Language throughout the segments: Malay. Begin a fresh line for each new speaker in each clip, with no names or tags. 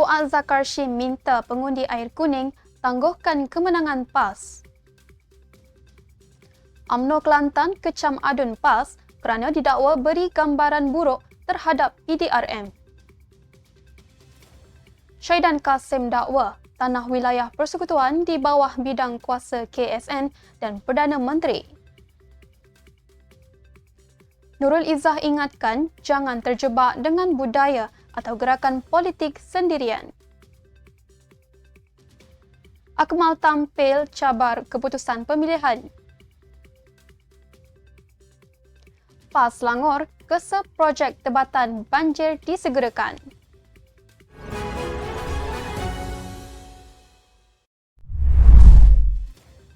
Fuad Zakarshi minta pengundi air kuning tangguhkan kemenangan PAS. UMNO Kelantan kecam adun PAS kerana didakwa beri gambaran buruk terhadap PDRM. Syaidan Kasim dakwa tanah wilayah persekutuan di bawah bidang kuasa KSN dan Perdana Menteri. Nurul Izzah ingatkan jangan terjebak dengan budaya atau gerakan politik sendirian. Akmal tampil cabar keputusan pemilihan. PAS Langor, kesep projek tebatan banjir disegerakan.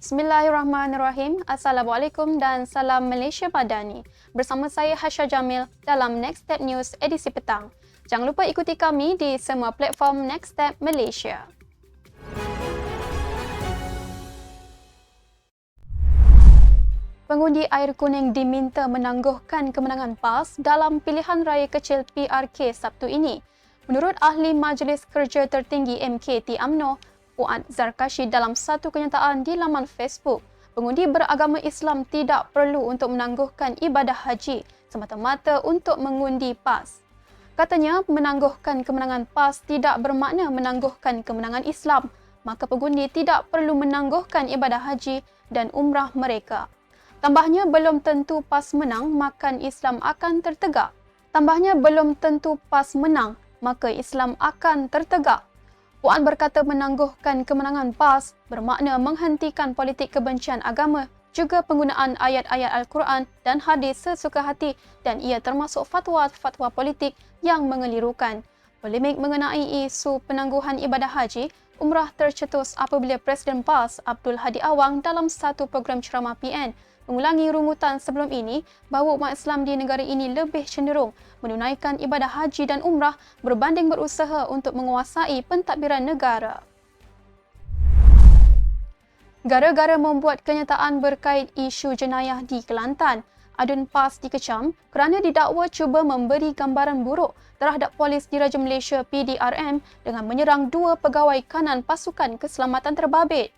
Bismillahirrahmanirrahim. Assalamualaikum dan salam Malaysia Madani. Bersama saya Hasha Jamil dalam Next Step News edisi petang. Jangan lupa ikuti kami di semua platform Next Step Malaysia. Pengundi air kuning diminta menangguhkan kemenangan PAS dalam pilihan raya kecil PRK Sabtu ini. Menurut ahli Majlis Kerja Tertinggi MKT AMNO, Puan Zarkashi dalam satu kenyataan di laman Facebook, pengundi beragama Islam tidak perlu untuk menangguhkan ibadah haji semata-mata untuk mengundi PAS. Katanya, menangguhkan kemenangan PAS tidak bermakna menangguhkan kemenangan Islam, maka pengundi tidak perlu menangguhkan ibadah haji dan umrah mereka. Tambahnya, belum tentu PAS menang, maka Islam akan tertegak. Tambahnya, belum tentu PAS menang, maka Islam akan tertegak. Puan berkata menangguhkan kemenangan PAS bermakna menghentikan politik kebencian agama juga penggunaan ayat-ayat Al-Quran dan hadis sesuka hati dan ia termasuk fatwa-fatwa politik yang mengelirukan. Polemik mengenai isu penangguhan ibadah haji, umrah tercetus apabila Presiden PAS Abdul Hadi Awang dalam satu program ceramah PN mengulangi rungutan sebelum ini bahawa umat Islam di negara ini lebih cenderung menunaikan ibadah haji dan umrah berbanding berusaha untuk menguasai pentadbiran negara. Gara-gara membuat kenyataan berkait isu jenayah di Kelantan, Adun PAS dikecam kerana didakwa cuba memberi gambaran buruk terhadap polis diraja Malaysia PDRM dengan menyerang dua pegawai kanan pasukan keselamatan terbabit.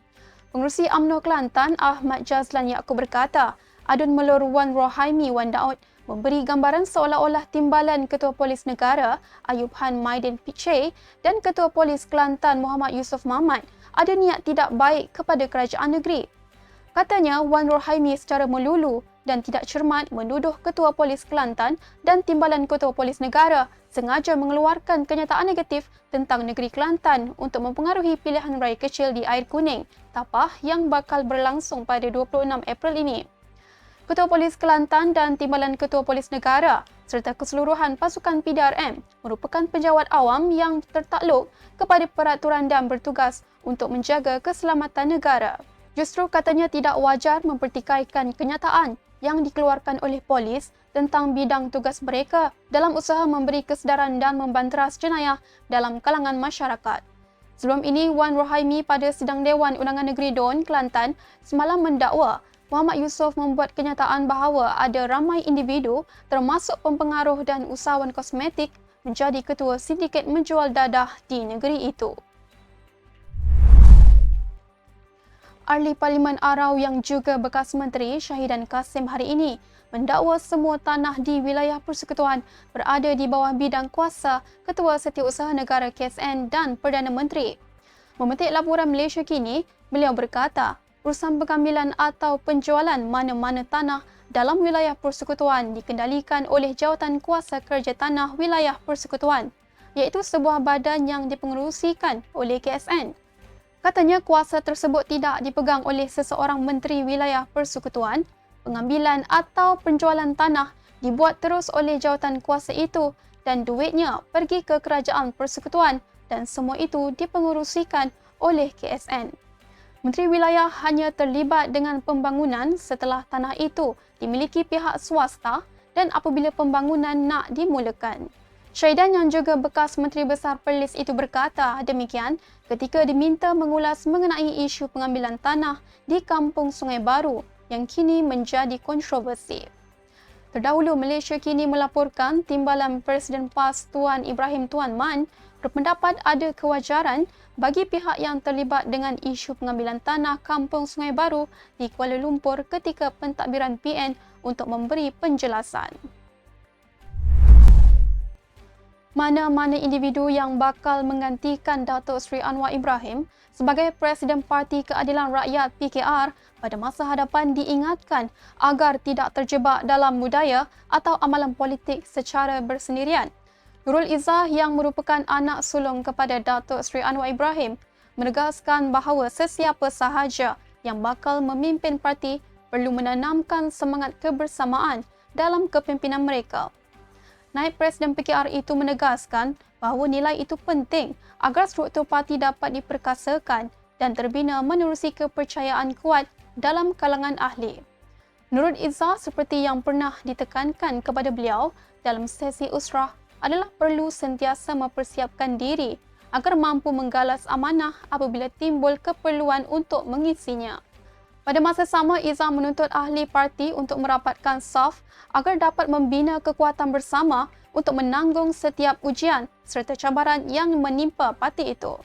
Pengurusi UMNO Kelantan Ahmad Jazlan Yaakob berkata, Adun Melur Wan Rohaimi Wan Daud memberi gambaran seolah-olah timbalan Ketua Polis Negara Ayub Han Maidin Piche dan Ketua Polis Kelantan Muhammad Yusof Mahmad ada niat tidak baik kepada kerajaan negeri. Katanya Wan Rohaimi secara melulu dan tidak cermat menuduh Ketua Polis Kelantan dan Timbalan Ketua Polis Negara sengaja mengeluarkan kenyataan negatif tentang negeri Kelantan untuk mempengaruhi pilihan raya kecil di Air Kuning, tapah yang bakal berlangsung pada 26 April ini. Ketua Polis Kelantan dan Timbalan Ketua Polis Negara serta keseluruhan pasukan PDRM merupakan penjawat awam yang tertakluk kepada peraturan dan bertugas untuk menjaga keselamatan negara. Justru katanya tidak wajar mempertikaikan kenyataan yang dikeluarkan oleh polis tentang bidang tugas mereka dalam usaha memberi kesedaran dan membanteras jenayah dalam kalangan masyarakat. Sebelum ini, Wan Rohaimi pada sidang Dewan Undangan Negeri Don, Kelantan semalam mendakwa Muhammad Yusof membuat kenyataan bahawa ada ramai individu termasuk pempengaruh dan usahawan kosmetik menjadi ketua sindiket menjual dadah di negeri itu. Ahli Parlimen Arau yang juga bekas Menteri Syahidan Kasim hari ini mendakwa semua tanah di wilayah persekutuan berada di bawah bidang kuasa Ketua Setiausaha Negara KSN dan Perdana Menteri. Memetik laporan Malaysia kini, beliau berkata urusan pengambilan atau penjualan mana-mana tanah dalam wilayah persekutuan dikendalikan oleh Jawatan Kuasa Kerja Tanah Wilayah Persekutuan iaitu sebuah badan yang dipengerusikan oleh KSN. Katanya kuasa tersebut tidak dipegang oleh seseorang menteri wilayah persekutuan, pengambilan atau penjualan tanah dibuat terus oleh jawatan kuasa itu dan duitnya pergi ke kerajaan persekutuan dan semua itu dipengerusikan oleh KSN. Menteri Wilayah hanya terlibat dengan pembangunan setelah tanah itu dimiliki pihak swasta dan apabila pembangunan nak dimulakan. Syaidan yang juga bekas Menteri Besar Perlis itu berkata demikian ketika diminta mengulas mengenai isu pengambilan tanah di Kampung Sungai Baru yang kini menjadi kontroversi. Terdahulu Malaysia kini melaporkan timbalan Presiden PAS Tuan Ibrahim Tuan Man berpendapat ada kewajaran bagi pihak yang terlibat dengan isu pengambilan tanah Kampung Sungai Baru di Kuala Lumpur ketika pentadbiran PN untuk memberi penjelasan. Mana-mana individu yang bakal menggantikan Datuk Seri Anwar Ibrahim sebagai Presiden Parti Keadilan Rakyat PKR pada masa hadapan diingatkan agar tidak terjebak dalam budaya atau amalan politik secara bersendirian. Nurul Izzah yang merupakan anak sulung kepada Datuk Seri Anwar Ibrahim menegaskan bahawa sesiapa sahaja yang bakal memimpin parti perlu menanamkan semangat kebersamaan dalam kepimpinan mereka. Naib Presiden PKR itu menegaskan bahawa nilai itu penting agar struktur parti dapat diperkasakan dan terbina menerusi kepercayaan kuat dalam kalangan ahli. Nurul Izzah seperti yang pernah ditekankan kepada beliau dalam sesi usrah adalah perlu sentiasa mempersiapkan diri agar mampu menggalas amanah apabila timbul keperluan untuk mengisinya. Pada masa sama, Izzah menuntut ahli parti untuk merapatkan saf agar dapat membina kekuatan bersama untuk menanggung setiap ujian serta cabaran yang menimpa parti itu.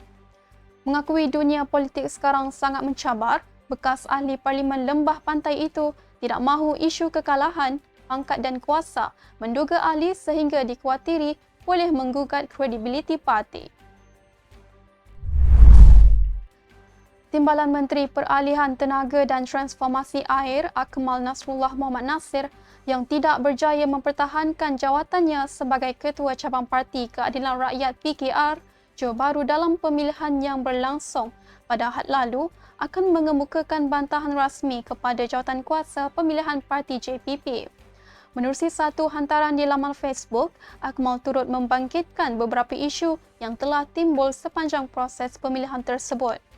Mengakui dunia politik sekarang sangat mencabar, bekas ahli Parlimen Lembah Pantai itu tidak mahu isu kekalahan pangkat dan kuasa menduga ahli sehingga dikuatiri boleh menggugat kredibiliti parti. Timbalan Menteri Peralihan Tenaga dan Transformasi Air Akmal Nasrullah Muhammad Nasir yang tidak berjaya mempertahankan jawatannya sebagai Ketua Cabang Parti Keadilan Rakyat PKR Johor Bahru dalam pemilihan yang berlangsung pada had lalu akan mengemukakan bantahan rasmi kepada jawatan kuasa pemilihan parti JPP. Menerusi satu hantaran di laman Facebook, Akmal turut membangkitkan beberapa isu yang telah timbul sepanjang proses pemilihan tersebut.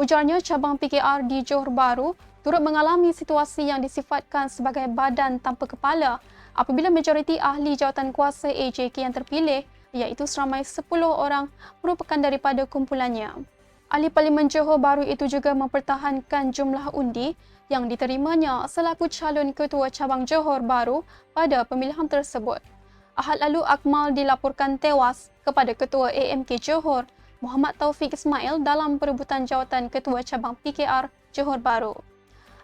Ujarnya cabang PKR di Johor Bahru turut mengalami situasi yang disifatkan sebagai badan tanpa kepala apabila majoriti ahli jawatan kuasa AJK yang terpilih iaitu seramai 10 orang merupakan daripada kumpulannya. Ahli Parlimen Johor Bahru itu juga mempertahankan jumlah undi yang diterimanya selaku calon ketua cabang Johor baru pada pemilihan tersebut. Ahad lalu Akmal dilaporkan tewas kepada ketua AMK Johor Muhammad Taufik Ismail dalam perebutan jawatan ketua cabang PKR Johor Baru.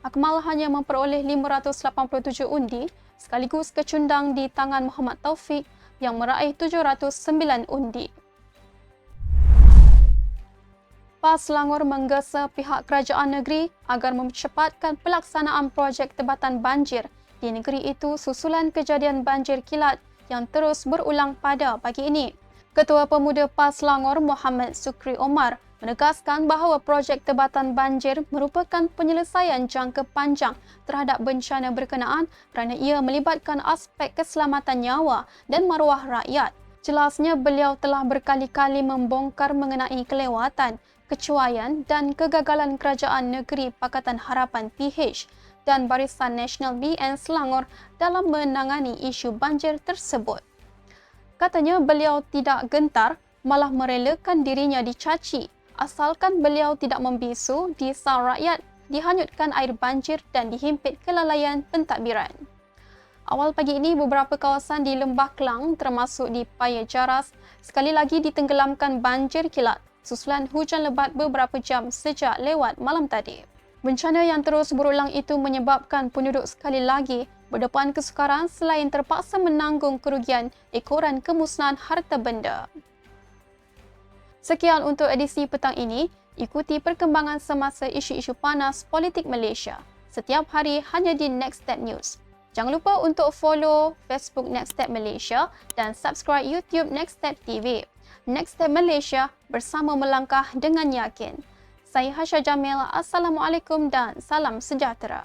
Akmal hanya memperoleh 587 undi sekaligus kecundang di tangan Muhammad Taufik yang meraih 709 undi. PAS Selangor menggesa pihak kerajaan negeri agar mempercepatkan pelaksanaan projek tebatan banjir di negeri itu susulan kejadian banjir kilat yang terus berulang pada pagi ini. Ketua Pemuda PAS Selangor Muhammad Sukri Omar menegaskan bahawa projek tebatan banjir merupakan penyelesaian jangka panjang terhadap bencana berkenaan kerana ia melibatkan aspek keselamatan nyawa dan maruah rakyat. Jelasnya beliau telah berkali-kali membongkar mengenai kelewatan kecuaian dan kegagalan Kerajaan Negeri Pakatan Harapan PH dan Barisan Nasional BN Selangor dalam menangani isu banjir tersebut. Katanya beliau tidak gentar malah merelakan dirinya dicaci asalkan beliau tidak membisu di rakyat dihanyutkan air banjir dan dihimpit kelalaian pentadbiran. Awal pagi ini, beberapa kawasan di Lembah Kelang termasuk di Paya Jaras sekali lagi ditenggelamkan banjir kilat susulan hujan lebat beberapa jam sejak lewat malam tadi. Bencana yang terus berulang itu menyebabkan penduduk sekali lagi berdepan kesukaran selain terpaksa menanggung kerugian ekoran kemusnahan harta benda. Sekian untuk edisi petang ini. Ikuti perkembangan semasa isu-isu panas politik Malaysia. Setiap hari hanya di Next Step News. Jangan lupa untuk follow Facebook Next Step Malaysia dan subscribe YouTube Next Step TV. Next Step Malaysia bersama melangkah dengan yakin. Saya Hasha Jamil. Assalamualaikum dan salam sejahtera.